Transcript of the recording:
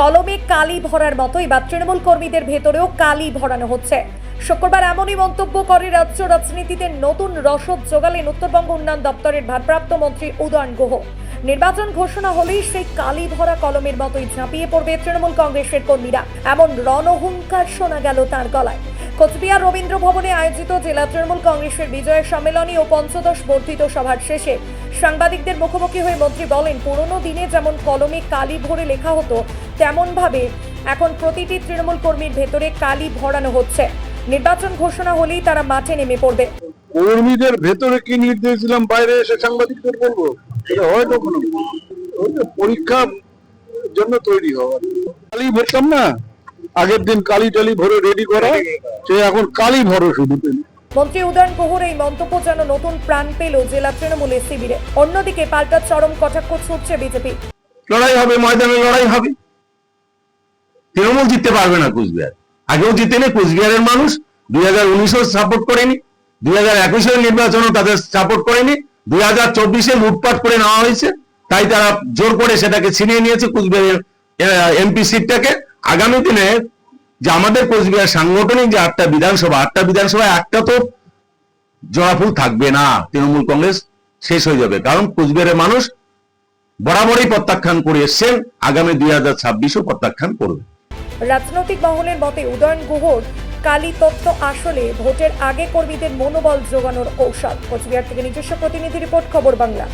কলমে কালি ভরার মতো। এবার তৃণমূল কর্মীদের ভেতরেও কালি ভরানো হচ্ছে। শুক্রবার এমনই মন্তব্য করে রাজ্য রাজনীতিতে নতুন রসদ যোগালেন উত্তরবঙ্গ উন্নয়ন দপ্তরের ভারপ্রাপ্ত মন্ত্রী উদয়ন গুহ। নির্বাচন ঘোষণা হলেই সেই কালি ভরা কলমের মতোই ঝাঁপিয়ে পড়বে তৃণমূল কংগ্রেসের কর্মীরা। এমন রণহুঙ্কার শোনা গেল তার গলায়। কোচবিহার রবীন্দ্র ভবনে আয়োজিত জেলা তৃণমূল কংগ্রেসের বিজয় সম্মেলনী ও পঞ্চদশ বর্ধিত সভার শেষে সাংবাদিকদের মুখোমুখি হয়ে মন্ত্রী বলেন, পুরনো দিনে যেমন কলমে কালি ভরে লেখা হতো তেমনভাবে। এখন প্রতিটি তৃণমূল কর্মীর ভেতরে কালি ভরানো হচ্ছে। নির্বাচন ঘোষণা হলেই তারা মাঠে নেমে পড়বে। কর্মীদের ভেতরে কি নির্দেশ দিলাম বাইরে এসে সাংবাদিকদের বলব? এটা হয় কখনো? পরীক্ষার জন্য তৈরি হওয়া। কালি ভরতাম না? আগের দিন কালি টালি ভরে রেডি করা সে এখন কালি ভরো শুধু। মন্ত্রী উদয়ন গুহর এই মন্তব্য যেন নতুন প্রাণ পেল জেলা তৃণমূলের শিবিরে। অন্যদিকে পাল্টা চরম কটাক্ষ ছুটছে বিজেপি। লড়াই হবে ময়দানে লড়াই হবে। তৃণমূল জিততে পারবে না কুচবিহার। আগেও জিতেনি কুচবিহারের মানুষ দুই হাজার উনিশেও সাপোর্ট করেনি দুই হাজার একুশের নির্বাচনও তাদের সাপোর্ট করেনি দুই হাজার চব্বিশে লুটপাট করে নেওয়া হয়েছে, তাই তারা জোর করে সেটাকে ছিনিয়ে নিয়েছে কুচবিহারের এমপি সিটটাকে। আগামী দিনে যে আমাদের কোচবিহার সাংগঠনিক যে আটটা বিধানসভা, আটটা বিধানসভায় একটা তো জোড়াফুল থাকবে না, তৃণমূল কংগ্রেস শেষ হয়ে যাবে। কারণ কোচবিহারের মানুষ বরাবরই প্রত্যাখ্যান করে এসছেন, আগামী দুই হাজার ছাব্বিশও প্রত্যাখ্যান করবে। রাজনৈতিক মহলের মতে উদয়ন গুহর কালী তত্ত্ব আসলে ভোটের আগে কর্মীদের মনোবল জোগানোর কৌশল। কোচবিহার থেকে নিজস্ব প্রতিনিধি রিপোর্ট, খবর বাংলা।